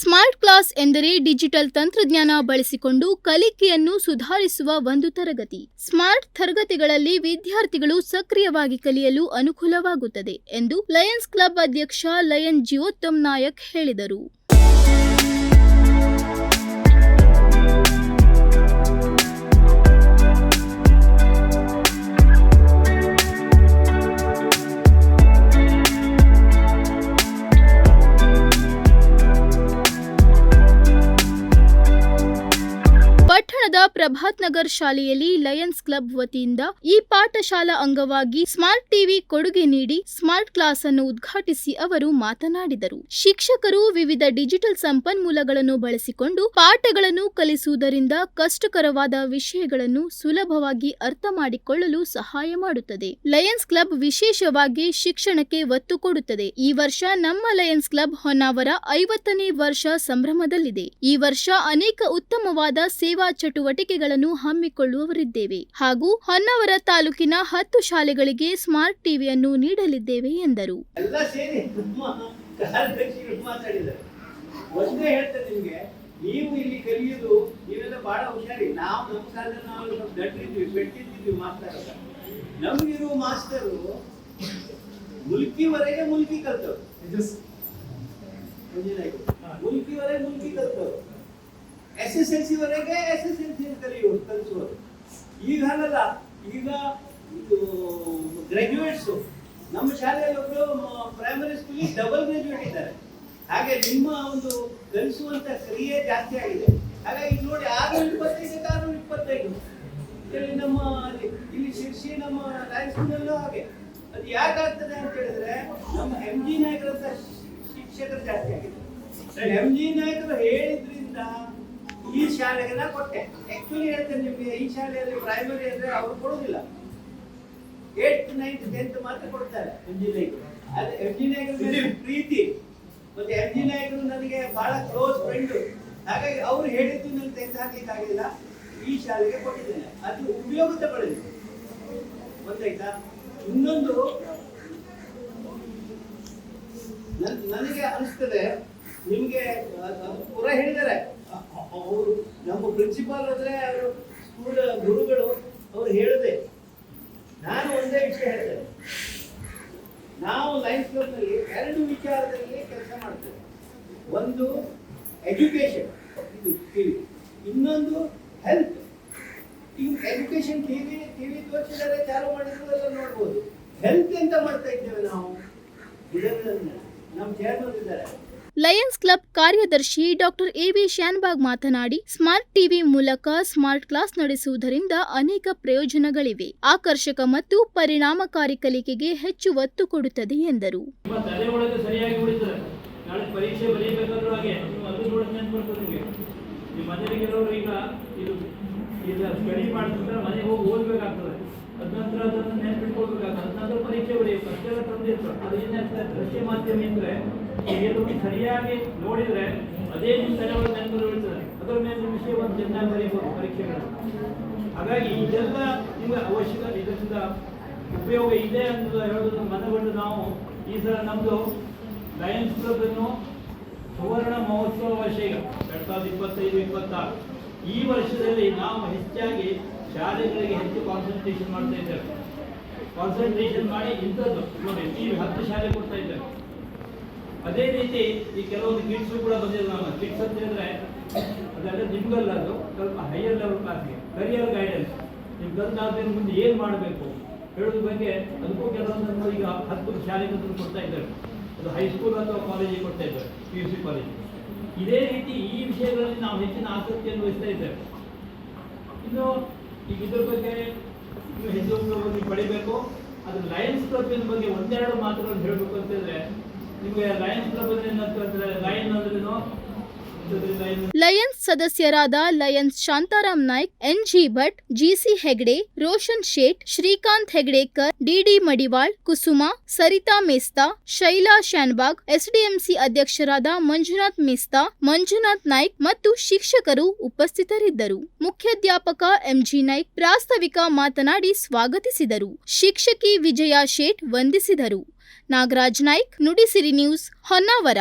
Smart class ಎಂದರೆ digital ತಂತ್ರಜ್ಞಾನ ಬಳಸಿಕೊಂಡು ಕಲಿಕೆಯನ್ನು ಸುಧಾರಿಸುವ ಒಂದು ತರಗತಿ. ಸ್ಮಾರ್ಟ್ ತರಗತಿಗಳಲ್ಲಿ ವಿದ್ಯಾರ್ಥಿಗಳು ಸಕ್ರಿಯವಾಗಿ ಕಲಿಯಲು ಅನುಕೂಲವಾಗುತ್ತದೆ ಎಂದು ಲಯನ್ಸ್ ಕ್ಲಬ್ ಅಧ್ಯಕ್ಷ ಲಯನ್ ಜಿಯೋತ್ತಮ್ ನಾಯಕ್ ಹೇಳಿದರು. ಪ್ರಭಾತ್ ನಗರ್ ಶಾಲೆಯಲ್ಲಿ ಲಯನ್ಸ್ ಕ್ಲಬ್ ವತಿಯಿಂದ ಈ ಪಾಠಶಾಲಾ ಅಂಗವಾಗಿ ಸ್ಮಾರ್ಟ್ ಟಿವಿ ಕೊಡುಗೆ ನೀಡಿ ಸ್ಮಾರ್ಟ್ ಕ್ಲಾಸ್ ಅನ್ನು ಉದ್ಘಾಟಿಸಿ ಅವರು ಮಾತನಾಡಿದರು. ಶಿಕ್ಷಕರು ವಿವಿಧ ಡಿಜಿಟಲ್ ಸಂಪನ್ಮೂಲಗಳನ್ನು ಬಳಸಿಕೊಂಡು ಪಾಠಗಳನ್ನು ಕಲಿಸುವುದರಿಂದ ಕಷ್ಟಕರವಾದ ವಿಷಯಗಳನ್ನು ಸುಲಭವಾಗಿ ಅರ್ಥ ಮಾಡಿಕೊಳ್ಳಲು ಸಹಾಯ ಮಾಡುತ್ತದೆ. ಲಯನ್ಸ್ ಕ್ಲಬ್ ವಿಶೇಷವಾಗಿ ಶಿಕ್ಷಣಕ್ಕೆ ಒತ್ತು ಕೊಡುತ್ತದೆ. ಈ ವರ್ಷ ನಮ್ಮ ಲಯನ್ಸ್ ಕ್ಲಬ್ ಹೊನ್ನಾವರ ಐವತ್ತನೇ ವರ್ಷ ಸಂಭ್ರಮದಲ್ಲಿದೆ. ಈ ವರ್ಷ ಅನೇಕ ಉತ್ತಮವಾದ ಸೇವಾ ಚಟುವಟಿಕೆಗಳನ್ನು ಹಮ್ಮಿಕೊಳ್ಳುವವರಿದ್ದೇವೆ ಹಾಗೂ ಹೊನ್ನಾವರ ತಾಲೂಕಿನ ಹತ್ತು ಶಾಲೆಗಳಿಗೆ ಸ್ಮಾರ್ಟ್ ಟಿವಿಯನ್ನು ನೀಡಲಿದ್ದೇವೆ ಎಂದರು. ಒಂದೇ ಹೇಳ್ತೇನೆ ನಿಮ್ಗೆ, ನೀವು ಇಲ್ಲಿ ಕಲಿಯೋದು, ನೀವೆಲ್ಲ ಬಹಳ ಹುಷಾರಿ. ನಾವು ನಮ್ಮ ಕಾಲದಲ್ಲಿ ನಾವು ಸ್ವಲ್ಪ ದಟ್ಟಿದ್ವಿ ಪೆಟ್ಟಿದ್ವಿ ಮಾಸ್ತರ್ ನಮಗಿರುವ ಮಾಸ್ತರು ಮುಲ್ಕಿವರೆಗೆ ಮುಲ್ಕಿ ಕಲ್ತವ್ರು. ಮುಲ್ಕಿವರೆಗೆ ಮುಲ್ಕಿ ಕಲ್ತವ್ರು. ಎಸ್ ಎಸ್ ಎಲ್ ಸಿ ವರೆಗೆ ಎಸ್ ಎಸ್ ಎಲ್ ಸಿ ಕಲಿಯೋರು ಕಲಿಸುವರು ಈಗ ಹಾಗಲ್ಲ ಈಗ ಇದು ಗ್ರಾಜ್ಯುಯೇಟ್ಸು ನಮ್ಮ ಶಾಲೆಯಲ್ಲಿ ಒಬ್ಬರು ಪ್ರೈಮರಿ ಸ್ಕೂಲಿಗೆ ಡಬಲ್ ಗ್ರಾಜ್ಯುಯೇಟ್ ಇದ್ದಾರೆ. ಹಾಗೆ ನಿಮ್ಮ ಒಂದು ಕಲಿಸುವಂತ ಕ್ರಿಯೆ ಜಾಸ್ತಿ ಆಗಿದೆ. ಹಾಗಾಗಿ ನೋಡಿ, ಆರು ಇಪ್ಪತ್ತೈದು ಆರು ಇಪ್ಪತ್ತೈದು. ನಮ್ಮ, ಇಲ್ಲಿ ಶಿರ್ಸಿ ನಮ್ಮ ರಾಯಚೂರಿನಲ್ಲೂ ಹಾಗೆ. ಅದು ಯಾಕಾಗ್ತದೆ ಅಂತ ಹೇಳಿದ್ರೆ, ನಮ್ಮ ಎಂ ಜಿ ನಾಯಕರಂತ ಶಿಕ್ಷಕರು ಜಾಸ್ತಿ ಆಗಿದೆ ಎಂ ಜಿ ನಾಯಕರು ಹೇಳಿದ್ರಿಂದ ಈ ಶಾಲೆಗೆ ನಾ ಕೊಟ್ಟೆ. ಆಕ್ಚುಲಿ ಹೇಳ್ತೇನೆ ನಿಮಗೆ ಈ ಶಾಲೆಯಲ್ಲಿ ಪ್ರೈಮರಿ ಅಂದ್ರೆ ಅವರು ಕೊಡುದಿಲ್ಲ. ಏಟ್ ನೈನ್ತ್ ಟೆಂತ್ ಮಾತ್ರ ಕೊಡ್ತಾರೆ ಎಂ ಜಿ ನಾಯ್ಕರು. ಅದು ಎಂ ಜಿ ನಾಯಕರ ಪ್ರೀತಿ. ಮತ್ತೆ ಎಂ ಜಿ ನಾಯಕರು ನನಗೆ ಬಹಳ ಕ್ಲೋಸ್ ಫ್ರೆಂಡ್ ಹಾಗಾಗಿ ಅವ್ರು ಹೇಳಿದ್ದು ನನಗೆ ಟೆಂತ್ ಹಾಕ್ಲಿಕ್ಕೆ ಆಗಿಲ್ಲ ಈ ಶಾಲೆಗೆ ಕೊಟ್ಟಿದ್ದೇನೆ. ಅದು ಉಪಯೋಗ ತಗೊಳ್ಳಿ. ಗೊತ್ತಾಯ್ತಾ? ಇನ್ನೊಂದು ನನ್- ನನಗೆ ಅನಿಸ್ತದೆ ನಿಮಗೆ ಪುರ ಹೇಳಿದ್ದಾರೆ. ಅವರು ನಮ್ಮ ಪ್ರಿನ್ಸಿಪಾಲ್ ಅಂದ್ರೆ ಅವರು ಸ್ಕೂಲ್ ಗುರುಗಳು ಅವ್ರು ಹೇಳಿದೆ, ನಾನು ಒಂದೇ ವಿಷಯ ಹೇಳ್ತೇನೆ ನಾವು ಲೈನ್ಸ್ ಕ್ಲಬ್ನಲ್ಲಿ ಎರಡು ವಿಚಾರದಲ್ಲಿ ಕೆಲಸ ಮಾಡ್ತೇವೆ. ಒಂದು ಎಜುಕೇಶನ್ ಇದು ಟಿವಿ ಇನ್ನೊಂದು ಹೆಲ್ತ್ ಈ ಎಜುಕೇಶನ್ ಟಿವಿ ಟಿವಿ ತೋರಿಸಿದರೆ ಚಾಲು ಮಾಡಿದ್ರು ಎಲ್ಲ ನೋಡ್ಬೋದು. ಹೆಲ್ತ್ ಎಂತ ಮಾಡ್ತಾ ಇದ್ದೇವೆ ನಾವು? ಇದನ್ನ ನಮ್ಮ ಚೇರ್ಮನ್ ಇದ್ದಾರೆ. ಲಯನ್ಸ್ ಕ್ಲಬ್ ಕಾರ್ಯದರ್ಶಿ ಡಾಕ್ಟರ್ ಎವಿ ಶ್ಯಾನ್ಬಾಗ್ ಮಾತನಾಡಿ, ಸ್ಮಾರ್ಟ್ ಟಿವಿ ಮೂಲಕ ಸ್ಮಾರ್ಟ್ ಕ್ಲಾಸ್ ನಡೆಸುವುದರಿಂದ ಅನೇಕ ಪ್ರಯೋಜನಗಳಿವೆ. ಆಕರ್ಷಕ ಮತ್ತು ಪರಿಣಾಮಕಾರಿ ಕಲಿಕೆಗೆ ಹೆಚ್ಚು ಒತ್ತು ಕೊಡುತ್ತದೆ ಎಂದರು. ಈಗ ಇದು ಸ್ಟಡಿ ಮಾಡ್ತಿದ್ರೆ ಮನೆಗೆ ಹೋಗಿ ಓದ್ಬೇಕಾಗ್ತದೆ. ನಂತರ ಅದನ್ನು ನೆನಪಿಟ್ಕೊಳ್ಬೇಕಾಗ ನಂತರ ಪರೀಕ್ಷೆ ಬರೆಯಬೇಕು ಅಷ್ಟೆಲ್ಲ ಏನಾಗ್ತದೆ ದೃಶ್ಯ ಮಾಧ್ಯಮ ಇದ್ರೆ ಏನು ಸರಿಯಾಗಿ ನೋಡಿದ್ರೆ ಅದೇ ನಿಮ್ಮ ಉಳಿತದೆ ಅದರ ಮೇಲೆ ವಿಷಯವನ್ನು ಚೆನ್ನಾಗಿ ಬರೀಬಹುದು ಪರೀಕ್ಷೆಗಳು. ಹಾಗಾಗಿ ಇದೆಲ್ಲ ನಿಮಗೆ ಅವಶ್ಯಕ, ಇದರಿಂದ ಉಪಯೋಗ ಇದೆ ಅಂತ ಹೇಳೋದನ್ನು ಮನಗೊಂಡು ನಾವು ಈ ಸಲ ನಮ್ಮದು ಲಯನ್ಸ್ ಕ್ಲಬ್ ಅನ್ನು ಸುವರ್ಣ ಮಹೋತ್ಸವ ವರ್ಷ ಈಗ, ಎರಡ್ ಸಾವಿರದ ಇಪ್ಪತ್ತೈದು, ಇಪ್ಪತ್ತಾರು. ಈ ವರ್ಷದಲ್ಲಿ ನಾವು ಹೆಚ್ಚಾಗಿ ಶಾಲೆಗಳಿಗೆ ಹೆಚ್ಚು ಕಾನ್ಸಂಟ್ರೇಷನ್ ಮಾಡ್ತಾ ಇದ್ದಾರೆ. ಕಾನ್ಸಂಟ್ರೇಷನ್ ಮಾಡಿ ಇಂಥದ್ದು, ನೋಡಿ, ಈ ಹತ್ತು ಶಾಲೆ ಕೊಡ್ತಾ ಇದ್ದಾರೆ. ಅದೇ ರೀತಿ ಈ ಕೆಲವೊಂದು ಕಿಟ್ಸ್ ಕೂಡ ಬಂದಿಲ್ಲ ನಾನು. ಕಿಟ್ಸ್ ಅಂತ ಹೇಳಿದ್ರೆ, ಅದೆಲ್ಲ ನಿಮ್ಗಲ್ಲ ಅದು, ಸ್ವಲ್ಪ ಹೈಯರ್ ಲೆವೆಲ್ ಕ್ಲಾಸ್ಗೆ ಕರಿಯರ್ ಗೈಡೆನ್ಸ್ ನೀವು ಕಲ್ತಾದ್ಮೇಲೆ ಮುಂದೆ ಏನು ಮಾಡಬೇಕು? ಹೇಳೋದ್ರ ಬಗ್ಗೆ ಅದಕ್ಕೂ ಕೆಲವೊಂದನ್ನು ಈಗ ಹತ್ತು ಶಾಲೆಗಳು ಕೊಡ್ತಾ ಇದ್ದಾರೆ. ಅದು ಹೈಸ್ಕೂಲ್ ಅಥವಾ ಕಾಲೇಜಿಗೆ ಕೊಡ್ತಾ ಇದ್ದಾರೆ ಪಿ ಯು ಸಿ ಕಾಲೇಜ್ ಇದೇ ರೀತಿ ಈ ವಿಷಯಗಳಲ್ಲಿ ನಾವು ಹೆಚ್ಚಿನ ಆಸಕ್ತಿಯನ್ನು ವಹಿಸ್ತಾ ಇದ್ದೇವೆ. ಇನ್ನು ಈಗ ಇದ್ರ ಬಗ್ಗೆ ಹೆಚ್ಚು ಬಗ್ಗೆ ಪಡಿಬೇಕು. ಅದು ಲಯನ್ಸ್ ಕ್ಲಬ್ನ ಬಗ್ಗೆ ಒಂದೆರಡು ಮಾತುಗಳನ್ನು ಹೇಳಬೇಕು ಅಂತಂದ್ರೆ ನಿಮಗೆ ಲಯನ್ಸ್ ಕ್ಲಬ್ ಅಂದ್ರೆ ಏನಂತಂದ್ರೆ ಲಯನ್ ಅಂದ್ರೇನು ಲಯನ್ಸ್ ಸದಸ್ಯರಾದ Lions Shantaram Naik, N G Bhat G C Hegde, Roshan Shet, Shrikant Hegdekar D D Madiwal, Kusuma, Sarita Mesta, Shaila Shanbhag SDMC ಅಧ್ಯಕ್ಷರಾದ ಮಂಜುನಾಥ್ ಮೇಸ್ತಾ, ಮಂಜುನಾಥ್ ನಾಯ್ಕ್ ಮತ್ತು ಶಿಕ್ಷಕರು ಉಪಸ್ಥಿತರಿದ್ದರು. ಮುಖ್ಯಾಧ್ಯಾಪಕ ಎಂಜಿ ನಾಯ್ಕ್ ಪ್ರಾಸ್ತಾವಿಕ ಮಾತನಾಡಿ ಸ್ವಾಗತಿಸಿದರು. ಶಿಕ್ಷಕಿ ವಿಜಯ ಶೇಟ್ ವಂದಿಸಿದರು. ನಾಗರಾಜ್ ನಾಯ್ಕ್, ನುಡಿಸಿರಿ ನ್ಯೂಸ್, ಹೊನ್ನಾವರ.